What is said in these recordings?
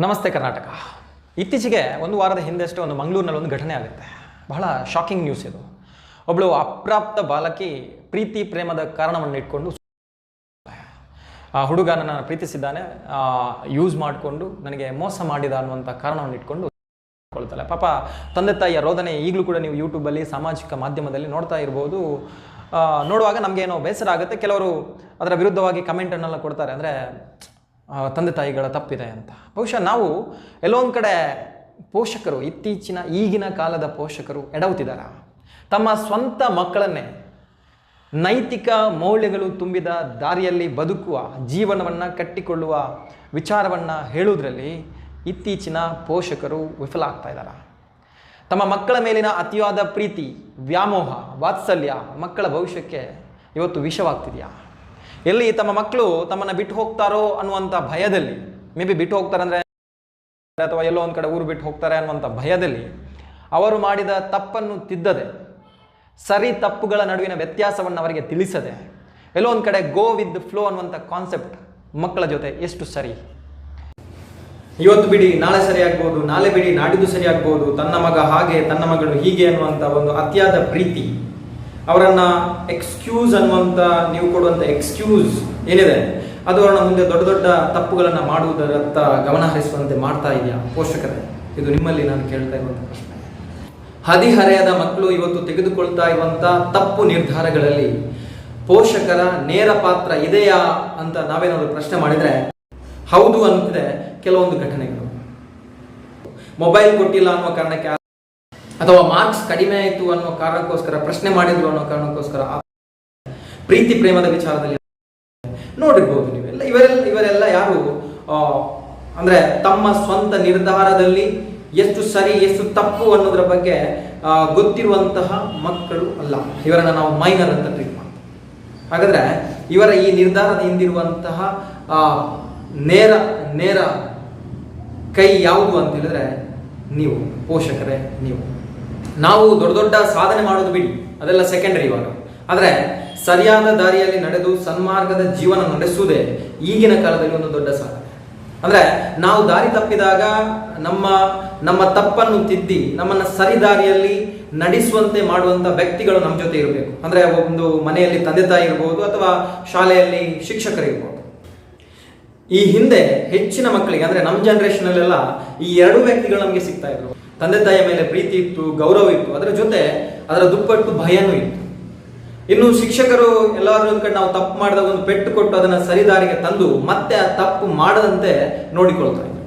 ನಮಸ್ತೆ ಕರ್ನಾಟಕ. ಇತ್ತೀಚೆಗೆ ಒಂದು ವಾರದ ಹಿಂದೆಷ್ಟೇ ಒಂದು ಮಂಗಳೂರಿನಲ್ಲಿ ಒಂದು ಘಟನೆ ಆಗುತ್ತೆ. ಬಹಳ ಶಾಕಿಂಗ್ ನ್ಯೂಸ್ ಇದು. ಒಬ್ಬಳು ಅಪ್ರಾಪ್ತ ಬಾಲಕಿ ಪ್ರೀತಿ ಪ್ರೇಮದ ಕಾರಣವನ್ನು ಇಟ್ಕೊಂಡು ಆ ಹುಡುಗ ನನ್ನ ಪ್ರೀತಿಸಿದ್ದಾನೆ. ಯೂಸ್ ಮಾಡಿಕೊಂಡು ನನಗೆ ಮೋಸ ಮಾಡಿದ ಅನ್ನುವಂಥ ಕಾರಣವನ್ನು ಇಟ್ಕೊಂಡು ಕೊಳ್ತಾಳೆ ಪಾಪ ತಂದೆ ತಾಯಿಯ ರೋದನೆ ಈಗಲೂ ಕೂಡ ನೀವು ಯೂಟ್ಯೂಬಲ್ಲಿ ಸಾಮಾಜಿಕ ಮಾಧ್ಯಮದಲ್ಲಿ ನೋಡ್ತಾ ಇರ್ಬೋದು. ನೋಡುವಾಗ ನಮಗೇನೋ ಬೇಸರ ಆಗುತ್ತೆ. ಕೆಲವರು ಅದರ ವಿರುದ್ಧವಾಗಿ ಕಮೆಂಟನ್ನೆಲ್ಲ ಕೊಡ್ತಾರೆ. ಅಂದರೆ ತಂದೆ ತಾಯಿಗಳ ತಪ್ಪಿದೆ ಅಂತ. ಬಹುಶಃ ನಾವು ಎಲ್ಲೋ ಕಡೆ ಪೋಷಕರು, ಇತ್ತೀಚಿನ ಈಗಿನ ಕಾಲದ ಪೋಷಕರು ಎಡವುತ್ತಿದ್ದಾರೆ ತಮ್ಮ ಸ್ವಂತ ಮಕ್ಕಳನ್ನೇ ನೈತಿಕ ಮೌಲ್ಯಗಳು ತುಂಬಿದ ದಾರಿಯಲ್ಲಿ ಬದುಕುವ, ಜೀವನವನ್ನು ಕಟ್ಟಿಕೊಳ್ಳುವ ವಿಚಾರವನ್ನು ಹೇಳುವುದರಲ್ಲಿ ಇತ್ತೀಚಿನ ಪೋಷಕರು ವಿಫಲ ಆಗ್ತಾ ಇದ್ದಾರೆ? ತಮ್ಮ ಮಕ್ಕಳ ಮೇಲಿನ ಅತಿಯಾದ ಪ್ರೀತಿ, ವ್ಯಾಮೋಹ, ವಾತ್ಸಲ್ಯ ಮಕ್ಕಳ ಭವಿಷ್ಯಕ್ಕೆ ಇವತ್ತು ವಿಷವಾಗ್ತಿದೆಯಾ? ಎಲ್ಲಿ ತಮ್ಮ ಮಕ್ಕಳು ತಮ್ಮನ್ನು ಬಿಟ್ಟು ಹೋಗ್ತಾರೋ ಅನ್ನುವಂಥ ಭಯದಲ್ಲಿ ಮೇ ಬಿ ಬಿಟ್ಟು ಹೋಗ್ತಾರೆ ಅಂದರೆ ಅಥವಾ ಎಲ್ಲೋ ಒಂದು ಕಡೆ ಊರು ಬಿಟ್ಟು ಹೋಗ್ತಾರೆ ಅನ್ನುವಂಥ ಭಯದಲ್ಲಿ ಅವರು ಮಾಡಿದ ತಪ್ಪನ್ನು ತಿದ್ದದೆ, ಸರಿ ತಪ್ಪುಗಳ ನಡುವಿನ ವ್ಯತ್ಯಾಸವನ್ನು ಅವರಿಗೆ ತಿಳಿಸದೆ, ಎಲ್ಲೋ ಒಂದು ಕಡೆ ಗೋ ವಿತ್ ಫ್ಲೋ ಅನ್ನುವಂಥ ಕಾನ್ಸೆಪ್ಟ್ ಮಕ್ಕಳ ಜೊತೆ ಎಷ್ಟು ಸರಿ. ಇವತ್ತು ಬಿಡಿ, ನಾಳೆ ಸರಿ ಆಗ್ಬೋದು ನಾಳೆ ಬಿಡಿ, ನಾಡಿದ್ದು ಸರಿ ಆಗ್ಬೋದು ತನ್ನ ಮಗ ಹಾಗೆ, ತನ್ನ ಮಗಳು ಹೀಗೆ ಅನ್ನುವಂಥ ಒಂದು ಅತಿಯಾದ ಪ್ರೀತಿ. ಅವರನ್ನ ಎಕ್ಸ್ಕ್ಯೂಸ್ ಅನ್ನುವಂಥ ನೀವು ಕೊಡುವಂಥ ಎಕ್ಸ್ಕ್ಯೂಸ್ ಏನಿದೆ? ಅದು ಅವರನ್ನ ಮುಂದೆ ದೊಡ್ಡ ದೊಡ್ಡ ತಪ್ಪುಗಳನ್ನ ಮಾಡುವುದರತ್ತ ಗಮನ ಹರಿಸುವಂತೆ ಮಾಡ್ತಾ ಇದೆಯಾ ಪೋಷಕರೇ? ಇದು ನಿಮ್ಮಲ್ಲಿ ನಾನು ಕೇಳ್ತಾ ಇರುವಂಥ ಪ್ರಶ್ನೆ. ಹದಿಹರೆಯದ ಮಕ್ಕಳು ಇವತ್ತು ತೆಗೆದುಕೊಳ್ತಾ ಇರುವಂತಹ ತಪ್ಪು ನಿರ್ಧಾರಗಳಲ್ಲಿ ಪೋಷಕರ ನೇರ ಪಾತ್ರ ಇದೆಯಾ ಅಂತ ನಾವೇನಾದ್ರು ಪ್ರಶ್ನೆ ಮಾಡಿದ್ರೆ ಹೌದು ಅಂತಿದೆ ಕೆಲವೊಂದು ಘಟನೆಗಳು. ಮೊಬೈಲ್ ಕೊಟ್ಟಿಲ್ಲ ಅನ್ನೋ ಕಾರಣಕ್ಕೆ ಅಥವಾ ಮಾರ್ಕ್ಸ್ ಕಡಿಮೆ ಆಯಿತು ಅನ್ನೋ ಕಾರಣಕ್ಕೋಸ್ಕರ, ಪ್ರಶ್ನೆ ಮಾಡಿದ್ರು ಅನ್ನೋ ಕಾರಣಕ್ಕೋಸ್ಕರ ಪ್ರೀತಿ ಪ್ರೇಮದ ವಿಚಾರದಲ್ಲಿ ನೋಡಿರ್ಬೋದು ನೀವೆಲ್ಲ ಇವರೆಲ್ಲ ಇವರೆಲ್ಲ ಯಾರು? ಅಂದ್ರೆ ತಮ್ಮ ಸ್ವಂತ ನಿರ್ಧಾರದಲ್ಲಿ ಎಷ್ಟು ಸರಿ, ಎಷ್ಟು ತಪ್ಪು ಅನ್ನೋದ್ರ ಬಗ್ಗೆ ಗೊತ್ತಿರುವಂತಹ ಮಕ್ಕಳು ಅಲ್ಲ. ಇವರನ್ನ ನಾವು ಮೈನರ್ ಅಂತ ಟ್ರೀಟ್ ಮಾಡ್ತೀವಿ. ಹಾಗಾದ್ರೆ ಇವರ ಈ ನಿರ್ಧಾರದ ಹಿಂದಿರುವಂತಹ ನೇರ ನೇರ ಕೈ ಯಾವುದು ಅಂತ ಹೇಳಿದ್ರೆ ನೀವು, ಪೋಷಕರೇ ನೀವು. ನಾವು ದೊಡ್ಡ ದೊಡ್ಡ ಸಾಧನೆ ಮಾಡೋದು ಬಿಡಿ. ಅದೆಲ್ಲ ಸೆಕೆಂಡರಿ ಇವಾಗ. ಆದರೆ ಸರಿಯಾದ ದಾರಿಯಲ್ಲಿ ನಡೆದು ಸನ್ಮಾರ್ಗದ ಜೀವನ ನಡೆಸುವುದೇ ಈಗಿನ ಕಾಲದಲ್ಲಿ ಒಂದು ದೊಡ್ಡ ಸಾಧನೆ. ಅಂದ್ರೆ ನಾವು ದಾರಿ ತಪ್ಪಿದಾಗ ನಮ್ಮ ನಮ್ಮ ತಪ್ಪನ್ನು ತಿದ್ದಿ, ನಮ್ಮನ್ನ ಸರಿ ದಾರಿಯಲ್ಲಿ ನಡೆಸುವಂತೆ ಮಾಡುವಂತ ವ್ಯಕ್ತಿಗಳು ನಮ್ಮ ಜೊತೆ ಇರಬೇಕು. ಅಂದ್ರೆ ಒಂದು ಮನೆಯಲ್ಲಿ ತಂದೆ ತಾಯಿ ಇರ್ಬೋದು ಅಥವಾ ಶಾಲೆಯಲ್ಲಿ ಶಿಕ್ಷಕರಿರ್ಬೋದು. ಈ ಹಿಂದೆ ಹೆಚ್ಚಿನ ಮಕ್ಕಳಿಗೆ, ಅಂದ್ರೆ ನಮ್ಮ ಜನರೇಷನ್ ಅಲ್ಲೆಲ್ಲ ಈ ಎರಡು ವ್ಯಕ್ತಿಗಳು ನಮಗೆ ಸಿಗ್ತಾ ಇದ್ರು. ತಂದೆ ತಾಯಿಯ ಮೇಲೆ ಪ್ರೀತಿ ಇತ್ತು, ಗೌರವ ಇತ್ತು, ಅದರ ಜೊತೆ ಅದರ ದುಪ್ಪಟ್ಟು ಭಯನೂ ಇತ್ತು. ಇನ್ನು ಶಿಕ್ಷಕರು ಎಲ್ಲಾದ್ರೂ ಕಡೆ ನಾವು ತಪ್ಪು ಮಾಡಿದಾಗ ಒಂದು ಪೆಟ್ಟು ಕೊಟ್ಟು ಅದನ್ನ ಸರಿದಾರಿಗೆ ತಂದು ಮತ್ತೆ ಆ ತಪ್ಪು ಮಾಡದಂತೆ ನೋಡಿಕೊಳ್ತಾ ಇದ್ರು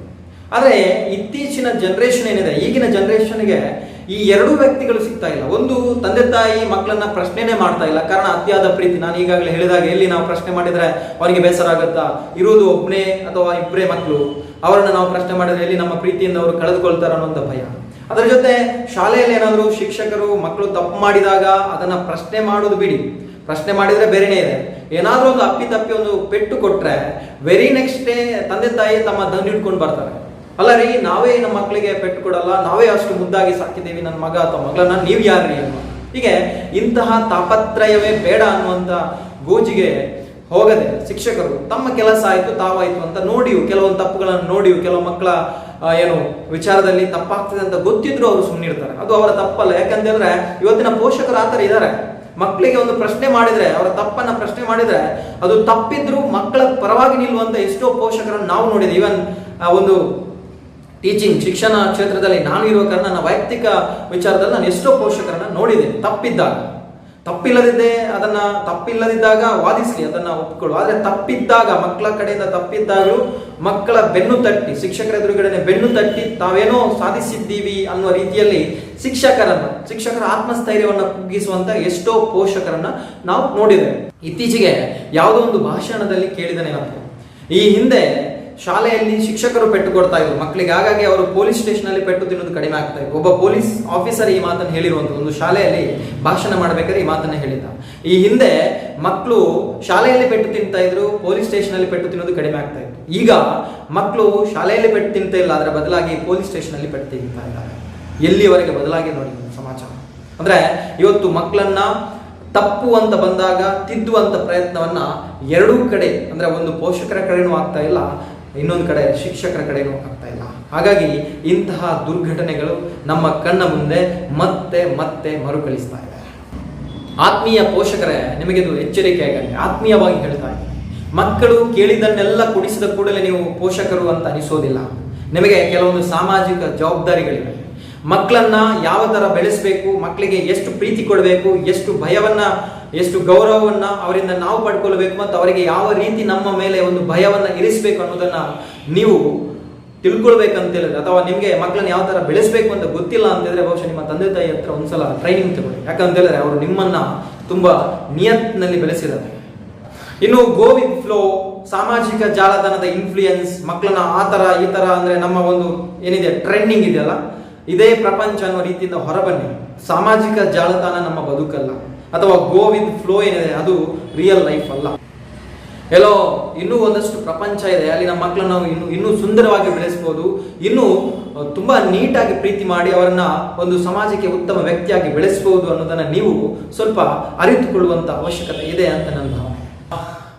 ಆದರೆ ಇತ್ತೀಚಿನ ಜನರೇಷನ್ ಏನಿದೆ, ಈಗಿನ ಜನರೇಷನ್ಗೆ ಈ ಎರಡು ವ್ಯಕ್ತಿಗಳು ಸಿಗ್ತಾ ಇಲ್ಲ. ಒಂದು ತಂದೆ ತಾಯಿ ಮಕ್ಕಳನ್ನ ಪ್ರಶ್ನೆನೇ ಮಾಡ್ತಾ ಇಲ್ಲ. ಕಾರಣ ಅತಿಯಾದ ಪ್ರೀತಿ. ನಾನು ಈಗಾಗಲೇ ಹೇಳಿದಾಗ ಎಲ್ಲಿ ನಾವು ಪ್ರಶ್ನೆ ಮಾಡಿದರೆ ಅವರಿಗೆ ಬೇಸರ ಆಗುತ್ತಾ? ಇರುವುದು ಒಬ್ಬನೇ ಅಥವಾ ಇಬ್ಬರೇ ಮಕ್ಕಳು. ಅವರನ್ನು ನಾವು ಪ್ರಶ್ನೆ ಮಾಡಿದರೆ ಎಲ್ಲಿ ನಮ್ಮ ಪ್ರೀತಿಯಿಂದ ಅವರು ಕಳೆದುಕೊಳ್ತಾರೆ ಅನ್ನೋಂಥ ಭಯ. ಅದರ ಜೊತೆ ಶಾಲೆಯಲ್ಲಿ ಏನಾದರೂ ಶಿಕ್ಷಕರು ಮಕ್ಕಳು ತಪ್ಪು ಮಾಡಿದಾಗ ಅದನ್ನ ಪ್ರಶ್ನೆ ಮಾಡೋದು ಬಿಡಿ. ಪ್ರಶ್ನೆ ಮಾಡಿದ್ರೆ ಬೇರೆನೇ ಇದೆ. ಏನಾದರೂ ಒಂದು ಅಪ್ಪಿ ತಪ್ಪಿ ಒಂದು ಪೆಟ್ಟು ಕೊಟ್ರೆ ವೆರಿ ನೆಕ್ಸ್ಟ್ ಡೇ ತಂದೆ ತಾಯಿ ತಮ್ಮ ದನ್ ಹಿಡ್ಕೊಂಡು ಬರ್ತಾರೆ. ಅಲ್ಲ ರೀ, ನಾವೇ ನಮ್ಮ ಮಕ್ಕಳಿಗೆ ಪೆಟ್ಟು ಕೊಡಲ್ಲ, ನಾವೇ ಅಷ್ಟು ಮುದ್ದಾಗಿ ಸಾಕಿದ್ದೀವಿ ನನ್ನ ಮಗ ಅಥವಾ ಮಗಳನ್ನ, ನೀವು ಯಾರ್ರಿ ಅನ್ನೋ ಹೀಗೆ ಇಂತಹ ತಾಪತ್ರಯವೇ ಬೇಡ ಅನ್ನುವಂಥ ಗೋಜಿಗೆ ಹೋಗದೆ ಶಿಕ್ಷಕರು ತಮ್ಮ ಕೆಲಸ ಆಯ್ತು ತಾವಾಯ್ತು ಅಂತ ನೋಡಿಯು, ಕೆಲವೊಂದು ತಪ್ಪುಗಳನ್ನು ನೋಡಿಯು, ಕೆಲವು ಮಕ್ಕಳ ಏನು ವಿಚಾರದಲ್ಲಿ ತಪ್ಪಾಗ್ತದೆ ಅಂತ ಗೊತ್ತಿದ್ರು ಅವರು ಸುಮ್ಮನಿರ್ತಾರೆ ಅದು ಅವರ ತಪ್ಪಲ್ಲ. ಯಾಕಂತಂದ್ರೆ ಇವತ್ತಿನ ಪೋಷಕರು ಆ ಥರ ಇದ್ದಾರೆ. ಮಕ್ಕಳಿಗೆ ಒಂದು ಪ್ರಶ್ನೆ ಮಾಡಿದ್ರೆ, ಅವರ ತಪ್ಪನ್ನ ಪ್ರಶ್ನೆ ಮಾಡಿದ್ರೆ, ಅದು ತಪ್ಪಿದ್ರು ಮಕ್ಕಳ ಪರವಾಗಿ ನಿಲ್ಲುವಂತ ಎಷ್ಟೋ ಪೋಷಕರನ್ನು ನಾವು ನೋಡಿದ್ವಿ ಈವನ್ ಒಂದು ಟೀಚಿಂಗ್ ಶಿಕ್ಷಣ ಕ್ಷೇತ್ರದಲ್ಲಿ ನಾನು ಇರುವ ಕಾರಣ, ನನ್ನ ವೈಯಕ್ತಿಕ ವಿಚಾರದಲ್ಲಿ ನಾನು ಎಷ್ಟೋ ಪೋಷಕರನ್ನ ನೋಡಿದೆ ತಪ್ಪಿದ್ದಾಗ. ತಪ್ಪಿಲ್ಲದಿದ್ದೇ ಅದನ್ನ ತಪ್ಪಿಲ್ಲದಿದ್ದಾಗ ವಾದಿಸ್ಲಿ, ಅದನ್ನ ಒಪ್ಕೊಳ್ಳು. ಆದ್ರೆ ತಪ್ಪಿದ್ದಾಗ, ಮಕ್ಕಳ ಕಡೆಯಿಂದ ತಪ್ಪಿದ್ದಾಗಲೂ ಮಕ್ಕಳ ಬೆನ್ನು ತಟ್ಟಿ, ಶಿಕ್ಷಕರ ಎದುರುಗಡೆ ಬೆನ್ನು ತಟ್ಟಿ ತಾವೇನೋ ಸಾಧಿಸಿದ್ದೀವಿ ಅನ್ನುವ ರೀತಿಯಲ್ಲಿ ಶಿಕ್ಷಕರನ್ನ, ಶಿಕ್ಷಕರ ಆತ್ಮಸ್ಥೈರ್ಯವನ್ನ ಕುಗ್ಗಿಸುವಂತ ಎಷ್ಟೋ ಪೋಷಕರನ್ನ ನಾವು ನೋಡಿದ್ದೇವೆ. ಇತ್ತೀಚೆಗೆ ಯಾವುದೋ ಒಂದು ಭಾಷಣದಲ್ಲಿ ಕೇಳಿದ ನೆನಪು ಈ ಹಿಂದೆ ಶಾಲೆಯಲ್ಲಿ ಶಿಕ್ಷಕರು ಪೆಟ್ಟು ಕೊಡ್ತಾ ಇದ್ರು. ಮಕ್ಕಳಿಗೆ ಹಾಗಾಗಿ ಅವರು ಪೊಲೀಸ್ ಸ್ಟೇಷನ್ ಅಲ್ಲಿ ಪೆಟ್ಟು ತಿನ್ನೋದು ಕಡಿಮೆ ಆಗ್ತಾ ಇತ್ತು. ಒಬ್ಬ ಪೊಲೀಸ್ ಆಫೀಸರ್ ಈ ಮಾತನ್ನು ಹೇಳಿರುವಂತ ಒಂದು ಶಾಲೆಯಲ್ಲಿ ಭಾಷಣ ಮಾಡಬೇಕಾದ್ರೆ ಈ ಮಾತನ್ನ ಹೇಳಿದ್ದ. ಈ ಹಿಂದೆ ಮಕ್ಕಳು ಶಾಲೆಯಲ್ಲಿ ಪೆಟ್ಟು ತಿಂತಾ ಇದ್ರು, ಪೊಲೀಸ್ ಸ್ಟೇಷನ್ ಅಲ್ಲಿ ಪೆಟ್ಟು ತಿನ್ನೋದು ಕಡಿಮೆ ಆಗ್ತಾ ಇತ್ತು. ಈಗ ಮಕ್ಕಳು ಶಾಲೆಯಲ್ಲಿ ಪೆಟ್ಟು ತಿಂತಾ ಇಲ್ಲ ಅದರ ಬದಲಾಗಿ ಪೊಲೀಸ್ ಸ್ಟೇಷನ್ ಅಲ್ಲಿ ಪೆಟ್ಟು ತಿಂತಾ ಇದ್ದಾರೆ ಎಲ್ಲಿವರೆಗೆ ಬದಲಾಗಿ ನೋಡಿ ಸಮಾಚಾರ. ಅಂದ್ರೆ ಇವತ್ತು ಮಕ್ಕಳನ್ನ ತಪ್ಪು ಅಂತ ಬಂದಾಗ, ತಿದ್ದುವಂತ ಪ್ರಯತ್ನವನ್ನ ಎರಡೂ ಕಡೆ, ಅಂದ್ರೆ ಒಂದು ಪೋಷಕರ ಕಡೆನೂ ಆಗ್ತಾ ಇಲ್ಲ ಇನ್ನೊಂದು ಕಡೆ ಶಿಕ್ಷಕರ ಕಡೆನೂ ಆಗ್ತಾ ಇಲ್ಲ. ಹಾಗಾಗಿ ಇಂತಹ ದುರ್ಘಟನೆಗಳು ನಮ್ಮ ಕಣ್ಣ ಮುಂದೆ ಮತ್ತೆ ಮತ್ತೆ ಮರುಕಳಿಸ್ತಾ ಇದೆ. ಆತ್ಮೀಯ ಪೋಷಕರೇ ನಿಮಗಿದು ಎಚ್ಚರಿಕೆಯಾಗಲಿ. ಆತ್ಮೀಯವಾಗಿ ಹೇಳ್ತಾ ಇದ್ದೀನಿ. ಮಕ್ಕಳು ಕೇಳಿದನ್ನೆಲ್ಲ ಕುಡಿಸಿದ ಕೂಡಲೇ ನೀವು ಪೋಷಕರು ಅಂತ ಅನಿಸೋದಿಲ್ಲ. ನಿಮಗೆ ಕೆಲವೊಂದು ಸಾಮಾಜಿಕ ಜವಾಬ್ದಾರಿಗಳಿವೆ. ಮಕ್ಕಳನ್ನ ಯಾವ ಥರ ಬೆಳೆಸಬೇಕು, ಮಕ್ಕಳಿಗೆ ಎಷ್ಟು ಪ್ರೀತಿ ಕೊಡಬೇಕು, ಎಷ್ಟು ಭಯವನ್ನ ಎಷ್ಟು ಗೌರವವನ್ನ ಅವರಿಂದ ನಾವು ಪಡ್ಕೊಳ್ಬೇಕು ಮತ್ತು ಅವರಿಗೆ ಯಾವ ರೀತಿ ನಮ್ಮ ಮೇಲೆ ಒಂದು ಭಯವನ್ನ ಇರಿಸಬೇಕು ಅನ್ನೋದನ್ನು ನೀವು ತಿಳ್ಕೊಳ್ಬೇಕಂತ ಹೇಳಿದ್ರೆ ಅಥವಾ ನಿಮಗೆ ಮಕ್ಕಳನ್ನ ಯಾವ ಥರ ಬೆಳೆಸಬೇಕು ಅಂತ ಗೊತ್ತಿಲ್ಲ ಅಂತ ಹೇಳಿದ್ರೆ ಬಹುಶಃ ನಿಮ್ಮ ತಂದೆ ತಾಯಿ ಹತ್ರ ಒಂದ್ಸಲ ಟ್ರೈನಿಂಗ್ ತಗೊಳ್ಳಿ. ಯಾಕಂತ ಹೇಳಿದ್ರೆ ಅವರು ನಿಮ್ಮನ್ನ ತುಂಬ ನಿಯತ್ನಲ್ಲಿ ಬೆಳೆಸಿದ್ದಾರೆ. ಇನ್ನು ಗೋವಿಂದ್ ಫ್ಲೋ ಸಾಮಾಜಿಕ ಜಾಲತಾಣದ ಇನ್ಫ್ಲೂಯೆನ್ಸ್ ಮಕ್ಕಳನ್ನ ಆ ಥರ ಈ ಥರ ಅಂದ್ರೆ ನಮ್ಮ ಒಂದು ಏನಿದೆ ಟ್ರೆಂಡಿಂಗ್ ಇದೆಯಲ್ಲ, ಇದೇ ಪ್ರಪಂಚ ಅನ್ನೋ ರೀತಿಯಿಂದ ಹೊರಬನ್ನಿ. ಸಾಮಾಜಿಕ ಜಾಲತಾಣ ನಮ್ಮ ಬದುಕಲ್ಲ. ಅಥವಾ ಗೋ ವಿತ್ ಫ್ಲೋ ಏನಿದೆ, ಅದು ರಿಯಲ್ ಲೈಫ್ ಅಲ್ಲ. ಎಲ್ಲೋ ಇನ್ನೂ ಒಂದಷ್ಟು ಪ್ರಪಂಚ ಇದೆ. ಅಲ್ಲಿ ನಮ್ಮ ಮಕ್ಕಳನ್ನ ನಾವು ಇನ್ನು, ಇನ್ನೂ ಸುಂದರವಾಗಿ ಬೆಳೆಸ್ಬೋದು. ಇನ್ನೂ ತುಂಬ ನೀಟಾಗಿ ಪ್ರೀತಿ ಮಾಡಿ ಅವರನ್ನ ಒಂದು ಸಮಾಜಕ್ಕೆ ಉತ್ತಮ ವ್ಯಕ್ತಿಯಾಗಿ ಬೆಳೆಸ್ಬೋದು ಅನ್ನೋದನ್ನು ನೀವು ಸ್ವಲ್ಪ ಅರಿತುಕೊಳ್ಳುವಂತ ಅವಶ್ಯಕತೆ ಇದೆ ಅಂತ ನನ್ನ ಭಾವನೆ.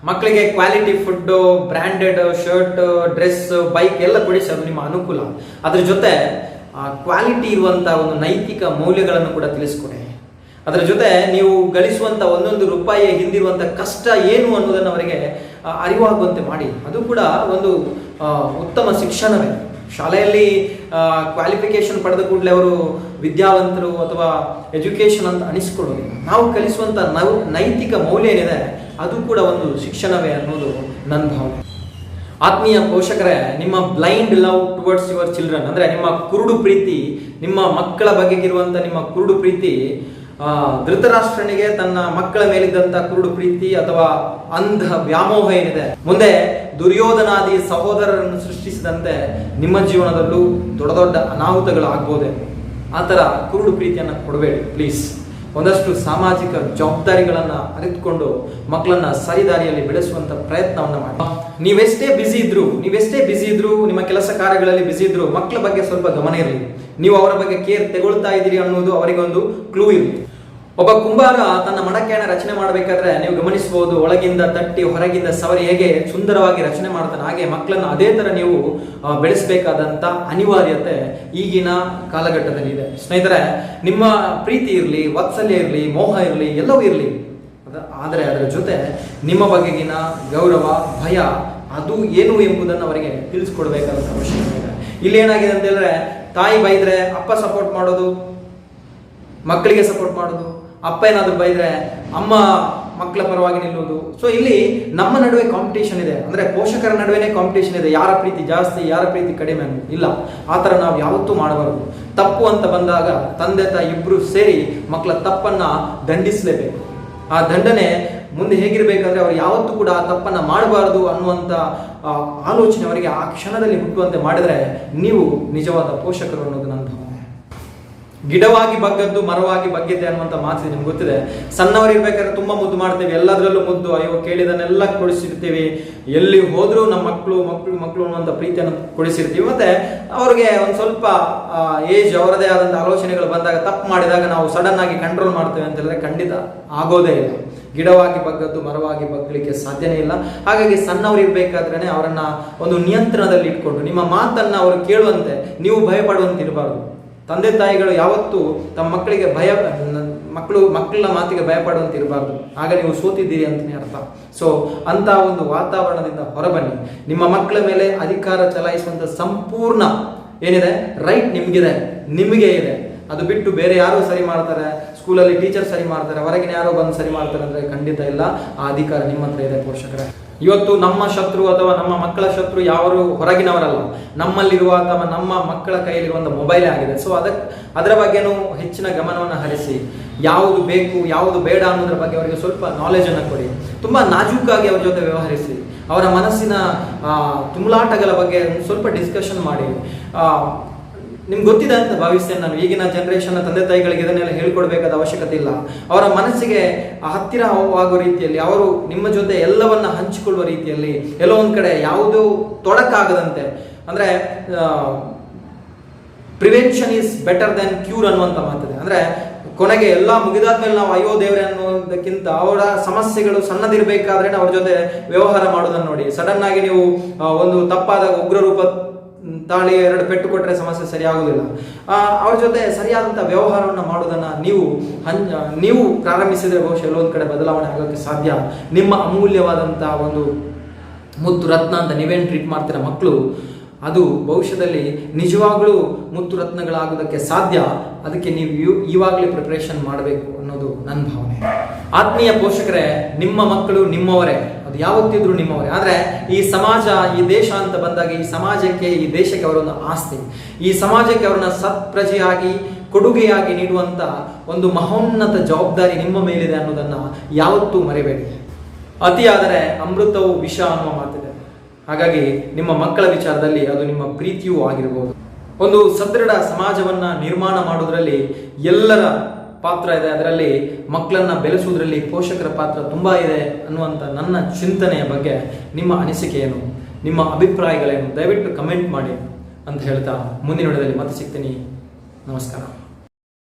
ಮಕ್ಕಳಿಗೆ quality food branded shirt dress bike ಎಲ್ಲ ಕೊಡಿಸಿ ಅದು ನಿಮ್ಮ ಅನುಕೂಲ. ಅದ್ರ ಜೊತೆ ಕ್ವಾಲಿಟಿ ಇರುವಂತ ಒಂದು ನೈತಿಕ ಮೌಲ್ಯಗಳನ್ನು ಕೂಡ ತಿಳಿಸ್ಕೊಡಿ. ಅದರ ಜೊತೆ ನೀವು ಗಳಿಸುವಂತ ಒಂದೊಂದು ರೂಪಾಯಿಯ ಹಿಂದಿರುವಂತ ಕಷ್ಟ ಏನು ಅನ್ನೋದನ್ನು ಅವರಿಗೆ ಅರಿವಾಗುವಂತೆ ಮಾಡಿ. ಅದು ಕೂಡ ಒಂದು ಉತ್ತಮ ಶಿಕ್ಷಣವೇ. ಶಾಲೆಯಲ್ಲಿ ಕ್ವಾಲಿಫಿಕೇಶನ್ ಪಡೆದ ಕೂಡಲೇ ಅವರು ವಿದ್ಯಾವಂತರು ಅಥವಾ ಎಜುಕೇಶನ್ ಅಂತ ಅನಿಸ್ಕೊಳ್ಳೋದಿಲ್ಲ ನಾವು ಕಲಿಸುವಂತ ನೈತಿಕ ಮೌಲ್ಯ ಏನಿದೆ, ಅದು ಕೂಡ ಒಂದು ಶಿಕ್ಷಣವೇ ಅನ್ನೋದು ನನ್ನ ಭಾವನೆ. ಆತ್ಮೀಯ ಪೋಷಕರೇ, ನಿಮ್ಮ blind love towards your children ಅಂದ್ರೆ ನಿಮ್ಮ ಕುರುಡು ಪ್ರೀತಿ, ನಿಮ್ಮ ಮಕ್ಕಳ ಬಗೆಗಿರುವಂಥ ನಿಮ್ಮ ಕುರುಡು ಪ್ರೀತಿ ಧೃತರಾಷ್ಟ್ರನಿಗೆ ತನ್ನ ಮಕ್ಕಳ ಮೇಲಿದ್ದಂತ ಕುರುಡು ಪ್ರೀತಿ ಅಥವಾ ಅಂಧ ವ್ಯಾಮೋಹ ಏನಿದೆ? ಮುಂದೆ ದುರ್ಯೋಧನಾದಿ ಸಹೋದರರನ್ನು ಸೃಷ್ಟಿಸಿದಂತೆ ನಿಮ್ಮ ಜೀವನದಲ್ಲೂ ದೊಡ್ಡ ದೊಡ್ಡ ಅನಾಹುತಗಳು ಆಗ್ಬೋದೇನೋ ಆ ಥರ ಕುರುಡು ಪ್ರೀತಿಯನ್ನ ಕೊಡಬೇಡಿ ಪ್ಲೀಸ್ ಒಂದಷ್ಟು ಸಾಮಾಜಿಕ ಜವಾಬ್ದಾರಿಗಳನ್ನ ಅರಿತುಕೊಂಡು ಮಕ್ಕಳನ್ನ ಸರಿದಾರಿಯಲ್ಲಿ ಬೆಳೆಸುವಂತ ಪ್ರಯತ್ನವನ್ನ ಮಾಡಿ. ನೀವೆಷ್ಟೇ ಬ್ಯುಸಿ ಇದ್ರು, ನೀವೆಷ್ಟೇ ಬ್ಯುಸಿ ಇದ್ರು, ನಿಮ್ಮ ಕೆಲಸ ಕಾರ್ಯಗಳಲ್ಲಿ ಬಿಸಿ ಇದ್ರು ಮಕ್ಕಳ ಬಗ್ಗೆ ಸ್ವಲ್ಪ ಗಮನ ಇರಲಿ. ನೀವು ಅವರ ಬಗ್ಗೆ ಕೇರ್ ತಗೊಳ್ತಾ ಇದ್ದೀರಿ ಅನ್ನೋದು ಅವರಿಗೆ ಒಂದು ಕ್ಲೂ ಇರಲಿ. ಒಬ್ಬ ಕುಂಬಾರ ತನ್ನ ಮಡಕೆಯನ್ನು ರಚನೆ ಮಾಡಬೇಕಾದ್ರೆ ನೀವು ಗಮನಿಸಬಹುದು, ಒಳಗಿಂದ ತಟ್ಟಿ, ಹೊರಗಿಂದ ಸವರಿ ಹೇಗೆ ಸುಂದರವಾಗಿ ರಚನೆ ಮಾಡ್ತಾನೆ. ಹಾಗೆ ಮಕ್ಕಳನ್ನು ಅದೇ ತರ ನೀವು ಬೆಳೆಸಬೇಕಾದಂತ ಅನಿವಾರ್ಯತೆ ಈಗಿನ ಕಾಲಘಟ್ಟದಲ್ಲಿ ಇದೆ. ಸ್ನೇಹಿತರೆ, ನಿಮ್ಮ ಪ್ರೀತಿ ಇರಲಿ, ವಾತ್ಸಲ್ಯ ಇರಲಿ, ಮೋಹ ಇರಲಿ, ಎಲ್ಲವೂ ಇರಲಿ. ಆದರೆ ಅದರ ಜೊತೆ ನಿಮ್ಮ ಬಗೆಗಿನ ಗೌರವ, ಭಯ, ಅದು ಏನು ಎಂಬುದನ್ನು ಅವರಿಗೆ ತಿಳಿಸ್ಕೊಡ್ಬೇಕಾದಂತ ಅವಶ್ಯಕತೆ ಇದೆ. ಇಲ್ಲಿ ಏನಾಗಿದೆ ಅಂತ ಹೇಳಿದ್ರೆ, ತಾಯಿ ಬೈದ್ರೆ ಅಪ್ಪ ಸಪೋರ್ಟ್ ಮಾಡೋದು, ಮಕ್ಕಳಿಗೆ ಸಪೋರ್ಟ್ ಮಾಡೋದು ಅಪ್ಪ ಏನಾದರೂ ಬೈದರೆ ಅಮ್ಮ ಮಕ್ಕಳ ಪರವಾಗಿ ನಿಲ್ಲುವುದು. ಸೊ ಇಲ್ಲಿ ನಮ್ಮ ನಡುವೆ ಕಾಂಪಿಟೇಷನ್ ಇದೆ. ಅಂದ್ರೆ ಪೋಷಕರ ನಡುವೆನೇ ಕಾಂಪಿಟೇಷನ್ ಇದೆ. ಯಾರ ಪ್ರೀತಿ ಜಾಸ್ತಿ, ಯಾರ ಪ್ರೀತಿ ಕಡಿಮೆ ಅನ್ನೋದು. ಇಲ್ಲ. ಆ ಥರ ನಾವು ಯಾವತ್ತೂ ಮಾಡಬಾರ್ದು. ತಪ್ಪು ಅಂತ ಬಂದಾಗ ತಂದೆ, ತಾಯಿ ಇಬ್ಬರು ಸೇರಿ ಮಕ್ಕಳ ತಪ್ಪನ್ನ ದಂಡಿಸಲೇಬೇಕು. ಆ ದಂಡನೆ ಮುಂದೆ ಹೇಗಿರಬೇಕಂದ್ರೆ ಅವ್ರು ಯಾವತ್ತೂ ಕೂಡ ಆ ತಪ್ಪನ್ನ ಮಾಡಬಾರದು ಅನ್ನುವಂಥ ಆಲೋಚನೆ ಅವರಿಗೆ ಆ ಕ್ಷಣದಲ್ಲಿ ಹುಟ್ಟುವಂತೆ ಮಾಡಿದ್ರೆ ನೀವು ನಿಜವಾದ ಪೋಷಕರು ಅನ್ನೋದು ನನ್ನ ಗಿಡವಾಗಿ ಬಗ್ಗದ್ದು ಮರವಾಗಿ ಬಗ್ಗಿದೆ ಅನ್ನುವಂಥ ಮಾತು ನಿಮ್ಗೆ ಗೊತ್ತಿದೆ. ಸಣ್ಣವರಿರ್ಬೇಕಾದ್ರೆ ತುಂಬಾ ಮುದ್ದು ಮಾಡ್ತೇವೆ. ಎಲ್ಲದರಲ್ಲೂ ಮುದ್ದು. ಅಯ್ಯೋ, ಕೇಳಿದನ್ನೆಲ್ಲ ಕೊಡಿಸಿರ್ತೀವಿ. ಎಲ್ಲಿ ಹೋದರೂ ನಮ್ಮ ಮಕ್ಕಳು ಮಕ್ಕಳು ಮಕ್ಕಳು ಅನ್ನುವಂಥ ಪ್ರೀತಿಯನ್ನು ಕೊಡಿಸಿರ್ತೀವಿ. ಮತ್ತೆ ಅವ್ರಿಗೆ ಒಂದು ಸ್ವಲ್ಪ ಏಜ್ ಅವರದೇ ಆದಂಥ ಆಲೋಚನೆಗಳು ಬಂದಾಗ ತಪ್ಪು ಮಾಡಿದಾಗ ನಾವು ಸಡನ್ ಆಗಿ ಕಂಟ್ರೋಲ್ ಮಾಡ್ತೇವೆ ಅಂತ ಹೇಳಿದ್ರೆ ಖಂಡಿತ ಆಗೋದೇ ಇಲ್ಲ. ಗಿಡವಾಗಿ ಬಗ್ಗದ್ದು ಮರವಾಗಿ ಬಗ್ಗಲಿಕ್ಕೆ ಸಾಧ್ಯನೇ ಇಲ್ಲ. ಹಾಗಾಗಿ ಸಣ್ಣವ್ರು ಇರ್ಬೇಕಾದ್ರೇನೆ ಅವರನ್ನ ಒಂದು ನಿಯಂತ್ರಣದಲ್ಲಿ ಇಟ್ಕೊಂಡು, ನಿಮ್ಮ ಮಾತನ್ನ ಅವರು ಕೇಳುವಂತೆ, ನೀವು ಭಯಪಡುವಂತೆ ಇರಬಾರ್ದು ತಂದೆ ತಾಯಿಗಳು ಯಾವತ್ತೂ ತಮ್ಮ ಮಕ್ಕಳಿಗೆ ಭಯ, ಮಕ್ಕಳು ಮಕ್ಕಳ ಮಾತಿಗೆ ಭಯಪಡುವಂತ ಇರಬಾರ್ದು. ಆಗ ನೀವು ಸೋತಿದ್ದೀರಿ ಅಂತಲೇ ಅರ್ಥ. ಸೊ ಅಂತ ಒಂದು ವಾತಾವರಣದಿಂದ ಹೊರಬನ್ನಿ. ನಿಮ್ಮ ಮಕ್ಕಳ ಮೇಲೆ ಅಧಿಕಾರ ಚಲಾಯಿಸುವಂತ ಸಂಪೂರ್ಣ ಏನಿದೆ? ರೈಟ್ ನಿಮ್ಗಿದೆ. ನಿಮಗೆ ಇದೆ. ಅದು ಬಿಟ್ಟು ಬೇರೆ ಯಾರು ಸರಿ ಮಾಡ್ತಾರೆ? ಸ್ಕೂಲಲ್ಲಿ ಟೀಚರ್ ಸರಿ ಮಾಡ್ತಾರೆ? ಹೊರಗಿನ ಯಾರೋ ಬಂದು ಸರಿ ಮಾಡ್ತಾರೆ ಅಂದ್ರೆ ಖಂಡಿತ ಇಲ್ಲ. ಆ ಅಧಿಕಾರ ನಿಮ್ಮ ಹತ್ರ ಇದೆ ಪೋಷಕರೇ. ಇವತ್ತು ನಮ್ಮ ಶತ್ರು ಅಥವಾ ನಮ್ಮ ಮಕ್ಕಳ ಶತ್ರು ಯಾರು ಹೊರಗಿನವರಲ್ಲ. ನಮ್ಮಲ್ಲಿರುವ ಅಥವಾ ನಮ್ಮ ಮಕ್ಕಳ ಕೈಯಲ್ಲಿರುವ ಒಂದು ಮೊಬೈಲ್ ಆಗಿದೆ. ಸೊ ಅದಕ್ಕೆ ಅದರ ಬಗ್ಗೆನೂ ಹೆಚ್ಚಿನ ಗಮನವನ್ನು ಹರಿಸಿ, ಯಾವುದು ಬೇಕು, ಯಾವುದು ಬೇಡ ಅನ್ನೋದ್ರ ಬಗ್ಗೆ ಅವರಿಗೆ ಸ್ವಲ್ಪ ನಾಲೆಜನ್ನು ಕೊಡಿ. ತುಂಬ ನಾಜೂಕಾಗಿ ಅವರ ಜೊತೆ ವ್ಯವಹರಿಸಿ. ಅವರ ಮನಸ್ಸಿನ ತುಮಲಾಟಗಳ ಬಗ್ಗೆ ಸ್ವಲ್ಪ ಡಿಸ್ಕಷನ್ ಮಾಡಿ. ನಿಮ್ಗೆ ಗೊತ್ತಿದೆ ಅಂತ ಭಾವಿಸ್ತೇನೆ ನಾನು. ಈಗಿನ ಜನರೇಷನ್ ತಂದೆ ತಾಯಿಗಳಿಗೆ ಇದನ್ನೆಲ್ಲ ಹೇಳ್ಕೊಡ್ಬೇಕಾದ ಅವಶ್ಯಕತೆ ಇಲ್ಲ. ಅವರ ಮನಸ್ಸಿಗೆ ಹತ್ತಿರವಾಗುವ ರೀತಿಯಲ್ಲಿ, ಅವರು ನಿಮ್ಮ ಜೊತೆ ಎಲ್ಲವನ್ನ ಹಂಚಿಕೊಳ್ಳುವ ರೀತಿಯಲ್ಲಿ, ಎಲ್ಲೋ ಒಂದು ಕಡೆ ಯಾವುದೂ ತೊಡಕಾಗದಂತೆ, ಅಂದ್ರೆ prevention is better than cure ಅನ್ನುವಂಥ ಮಾತಿದೆ. ಅಂದ್ರೆ, ಕೊನೆಗೆ ಎಲ್ಲ ಮುಗಿದಾದ್ಮೇಲೆ ನಾವು ಅಯ್ಯೋ ದೇವ್ರೆ ಅನ್ನೋದಕ್ಕಿಂತ ಅವರ ಸಮಸ್ಯೆಗಳು ಸಣ್ಣದಿರಬೇಕಾದ್ರೆ ಅವ್ರ ಜೊತೆ ವ್ಯವಹಾರ ಮಾಡೋದನ್ನು ನೋಡಿ. ಸಡನ್ ಆಗಿ ನೀವು ಒಂದು ತಪ್ಪಾದ ಉಗ್ರ ರೂಪ ತಾಳಿ ಎರಡು ಪೆಟ್ಟು ಕೊಟ್ಟರೆ ಸಮಸ್ಯೆ ಸರಿಯಾಗುವುದಿಲ್ಲ. ಆ, ಅವ್ರ ಜೊತೆ ಸರಿಯಾದಂಥ ವ್ಯವಹಾರವನ್ನು ಮಾಡೋದನ್ನು ನೀವು ಹನ್ ನೀವು ಪ್ರಾರಂಭಿಸಿದ್ರೆ ಬಹುಶಃ ಎಲ್ಲೊಂದು ಕಡೆ ಬದಲಾವಣೆ ಆಗೋಕ್ಕೆ ಸಾಧ್ಯ. ನಿಮ್ಮ ಅಮೂಲ್ಯವಾದಂಥ ಒಂದು ಮುತ್ತು ರತ್ನ ಅಂತ ನೀವೇನು ಟ್ರೀಟ್ ಮಾಡ್ತೀರ ಮಕ್ಕಳು ಅದು ಭವಿಷ್ಯದಲ್ಲಿ ನಿಜವಾಗಲೂ ಮುತ್ತು ರತ್ನಗಳಾಗೋದಕ್ಕೆ ಸಾಧ್ಯ. ಅದಕ್ಕೆ ನೀವು ಇವ್- ಇವಾಗಲೇ ಪ್ರಿಪ್ರೇಷನ್ ಮಾಡಬೇಕು ಅನ್ನೋದು ನನ್ನ ಭಾವನೆ. ಆತ್ಮೀಯ ಪೋಷಕರೇ ನಿಮ್ಮ ಮಕ್ಕಳು ನಿಮ್ಮವರೇ. ಅದು ಯಾವತ್ತಿದ್ರು ನಿಮ್ಮವರೇ. ಆದರೆ ಈ ಸಮಾಜ, ಈ ದೇಶ ಅಂತ ಬಂದಾಗ ಈ ಸಮಾಜಕ್ಕೆ, ಈ ದೇಶಕ್ಕೆ ಅವರೊಂದು ಆಸ್ತಿ. ಈ ಸಮಾಜಕ್ಕೆ ಅವರನ್ನ ಸತ್ಪ್ರಜೆಯಾಗಿ, ಕೊಡುಗೆಯಾಗಿ ನೀಡುವಂತ ಒಂದು ಮಹೋನ್ನತ ಜವಾಬ್ದಾರಿ ನಿಮ್ಮ ಮೇಲಿದೆ ಅನ್ನೋದನ್ನ ಯಾವತ್ತೂ ಮರೆಯಬೇಡಿ ಅತಿಯಾದರೆ ಅಮೃತವು ವಿಷ ಅನ್ನುವ ಮಾತಿದೆ. ಹಾಗಾಗಿ ನಿಮ್ಮ ಮಕ್ಕಳ ವಿಚಾರದಲ್ಲಿ ಅದು ನಿಮ್ಮ ಪ್ರೀತಿಯೂ ಆಗಿರಬಹುದು ಒಂದು ಸದೃಢ ಸಮಾಜವನ್ನ ನಿರ್ಮಾಣ ಮಾಡೋದರಲ್ಲಿ ಎಲ್ಲರ ಪಾತ್ರ ಇದೆ. ಅದರಲ್ಲಿ ಮಕ್ಕಳನ್ನ ಬೆಳೆಸುವುದರಲ್ಲಿ ಪೋಷಕರ ಪಾತ್ರ ತುಂಬಾ ಇದೆ ಅನ್ನುವಂಥ ನನ್ನ ಚಿಂತನೆಯ ಬಗ್ಗೆ ನಿಮ್ಮ ಅನಿಸಿಕೆ ಏನು? ನಿಮ್ಮ ಅಭಿಪ್ರಾಯಗಳೇನು? ದಯವಿಟ್ಟು ಕಮೆಂಟ್ ಮಾಡಿ ಅಂತ ಹೇಳ್ತಾ ಮುಂದಿನ ವಿಡಿಯೋದಲ್ಲಿ ಮತ್ತೆ ಸಿಗ್ತೀನಿ. ನಮಸ್ಕಾರ.